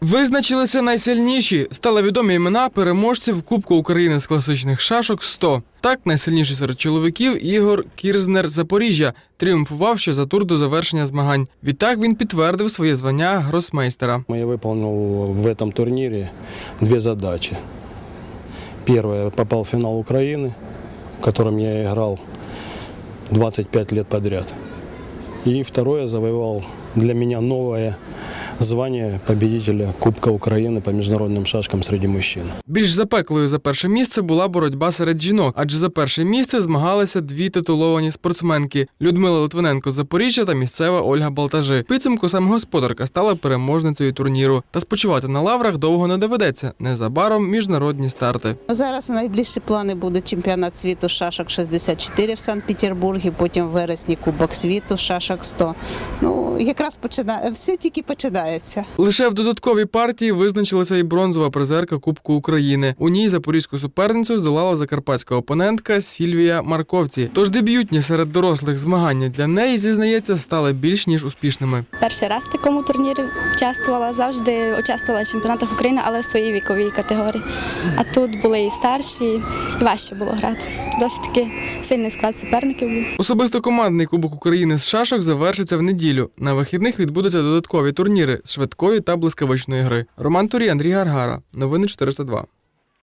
Визначилися найсильніші. Стали відомі імена переможців Кубку України з класичних шашок 100. Так, найсильніший серед чоловіків Ігор Кірзнер з Запоріжжя тріумфував ще за тур до завершення змагань. Відтак він підтвердив своє звання гросмейстера. Я выполнил в этом турнире две задачи. Первая, я попал в финал Украины, в котором я играл 25 лет подряд. И второе, завоевал для меня новое звание победителя Кубка Украины по международным шашкам среди мужчин. Більш запеклою за перше місце була боротьба серед жінок, адже за перше місце змагалися дві титуловані спортсменки Людмила Литвиненко з Запоріжжя та місцева Ольга Балтажи. Підсумку саме господарка стала переможницею турніру. Та спочивати на лаврах довго не доведеться. Незабаром міжнародні старти. Зараз найближчі плани буде чемпіонат світу шашок 64 в Санкт-Петербургі, потім в вересні Кубок світу шашок 100. Ну, якраз починає, все тільки починається. Лише в додатковій партії визначилася і бронзова призерка Кубку України. У ній запорізьку суперницю здолала закарпатська опонентка Сільвія Марковці. Тож дебютні серед дорослих змагання для неї зізнається стали більш ніж успішними. Перший раз в такому турнірі участвувала. Завжди участвувала в чемпіонатах України, але в своїй віковій категорії. А тут були і старші, і важче було грати. Досить таки сильний склад суперників був. Особисто командний Кубок України з шашок завершиться в неділю. На вихідних відбудуться додаткові турніри швидкої та блискавичної гри. Роман Турі, Андрій Гаргара. Новини 402.